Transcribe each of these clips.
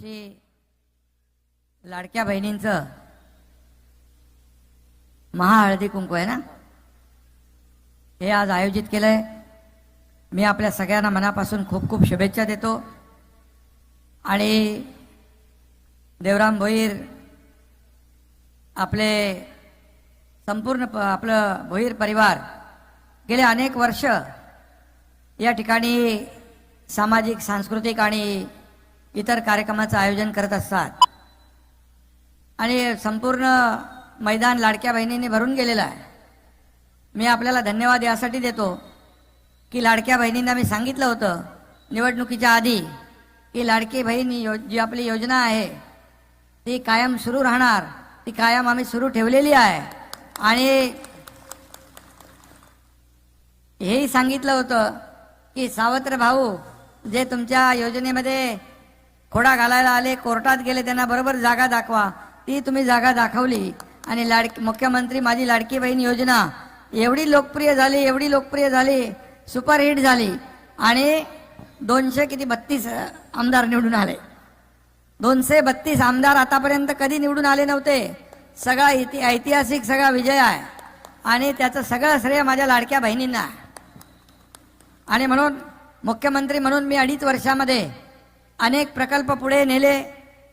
की लाडक्या बहिणींचं महाहळदी कुंकू आहे ना? हे आज आयोजित केलंय. मी आपल्या सगळ्यांना मनापासून खूप खूप शुभेच्छा देतो. आणि देवराम भोईर आपले संपूर्ण प आपलं भोईर परिवार गेले अनेक वर्ष या ठिकाणी सामाजिक सांस्कृतिक आणि इतर कार्यक्रमाचं आयोजन करत असतात. आणि संपूर्ण मैदान लाडक्या बहिणींनी भरून गेलेलं आहे. मी आपल्याला धन्यवाद यासाठी देतो की लाडक्या बहिणींना मी सांगितलं होतं निवडणुकीच्या आधी की लाडकी बहीण यो जी आपली योजना आहे ती कायम सुरू राहणार ती कायम आम्ही सुरू ठेवलेली आहे. आणि हेही सांगितलं होतं की सावत्र भाऊ जे तुमच्या योजनेमध्ये खोडा घालायला आले कोर्टात गेले त्यांना बरोबर जागा दाखवा. ती तुम्ही जागा दाखवली. आणि लाडकी मुख्यमंत्री माझी लाडकी बहीण योजना. एवढी लोकप्रिय झाली एवढी लोकप्रिय झाली सुपरहिट झाली. आणि दोनशे किती बत्तीस आमदार निवडून आले. दोनशे बत्तीस आमदार आतापर्यंत कधी निवडून आले नव्हते. सगळा इति ऐतिहासिक सगळा विजय आहे. आणि त्याचं सगळं श्रेय माझ्या लाडक्या बहिणींना आहे. आणि म्हणून मुख्यमंत्री म्हणून मी अडीच वर्षामध्ये अनेक प्रकल्प पुढे नेले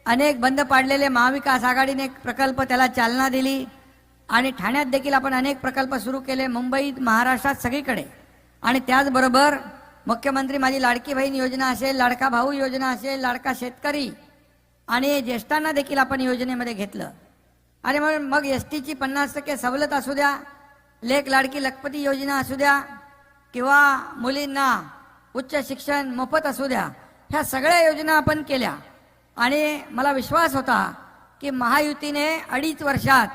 अनेक बंद पाडलेले महाविकास आघाडीने प्रकल्प त्याला चालना दिली आणि ठाण्यात देखील आपण अनेक प्रकल्प सुरू केले मुंबईत महाराष्ट्रात सगळीकडे. आणि त्याचबरोबर मुख्यमंत्री माझी लाडकी बहीण योजना असेल लाडका भाऊ योजना असेल लाडका शेतकरी आणि ज्येष्ठांना देखील आपण योजनेमध्ये घेतलं. आणि म्हणून मग एस टीची पन्नास टक्के सवलत असू द्या लेख लाडकी लखपती योजना असू द्या किंवा मुलींना उच्च शिक्षण मोफत असू द्या ह्या सगळ्या योजना आपण केल्या. आणि मला विश्वास होता की महायुतीने अडीच वर्षात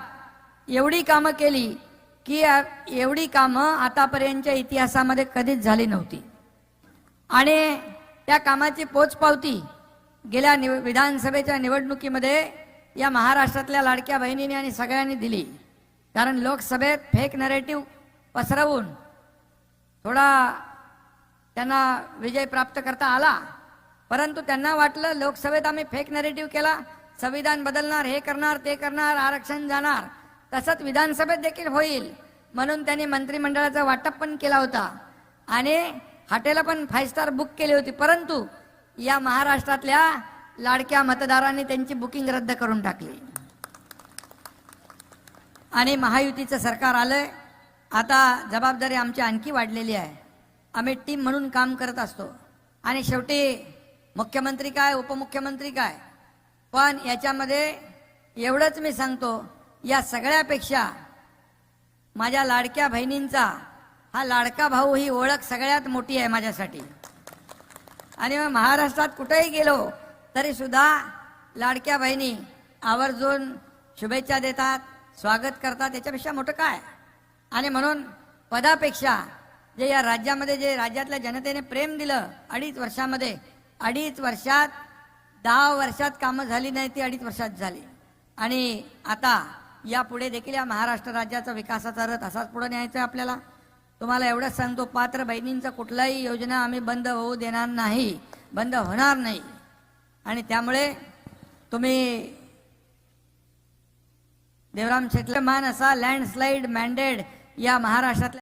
एवढी कामं केली की एवढी कामं आतापर्यंतच्या इतिहासामध्ये कधीच झाली नव्हती. आणि त्या कामाची पोचपावती गेल्या निव विधानसभेच्या निवडणुकीमध्ये या महाराष्ट्रातल्या लाडक्या बहिणीने आणि सगळ्यांनी दिली. कारण लोकसभेत फेक नरेटिव्ह पसरवून थोडा त्यांना विजय प्राप्त करता आला. परंतु त्यांना वाटलं लोकसभेत आम्ही फेक नरेटिव्ह केला. संविधान बदलणार हे करणार ते करणार आरक्षण जाणार. तसंच विधानसभेत देखील होईल. म्हणून त्यांनी मंत्रिमंडळाचा वाटप पण केला होता. आणि हॉटेल पण फाईव्ह स्टार बुक केली होती. परंतु या महाराष्ट्रातल्या लाडक्या मतदारांनी त्यांची बुकिंग रद्द करून टाकली. आणि महायुतीचं सरकार आलंय. आता जबाबदारी आमची आणखी वाढलेली आहे. आम्ही टीम म्हणून काम करत असतो. आणि शेवटी मुख्यमंत्री काय उपमुख्यमंत्री काय? पण याच्यामध्ये एवढंच मी सांगतो या सगळ्यापेक्षा माझ्या लाडक्या बहिणींचा हा लाडका भाऊ ही ओळख सगळ्यात मोठी आहे माझ्यासाठी. आणि मग महाराष्ट्रात कुठेही गेलो तरी सुद्धा लाडक्या बहिणी आवर्जून शुभेच्छा देतात स्वागत करतात याच्यापेक्षा मोठं काय? आणि म्हणून पदापेक्षा जे या राज्यामध्ये जे राज्यातल्या जनतेने प्रेम दिलं अडीच वर्षामध्ये अडीच वर्षात दहा वर्षात कामं झाली नाही ती अडीच वर्षात झाली. आणि आता यापुढे देखील या महाराष्ट्र राज्याचा विकासाचा रथ असाच पुढे न्यायचा आहे आपल्याला. तुम्हाला एवढंच सांगतो पात्र बहिणींचं कुठलाही योजना आम्ही बंद होऊ देणार नाही बंद होणार नाही. आणि त्यामुळे तुम्ही देवराम शेटले मान असा लँडस्लाईड मॅन्डेड या महाराष्ट्रातल्या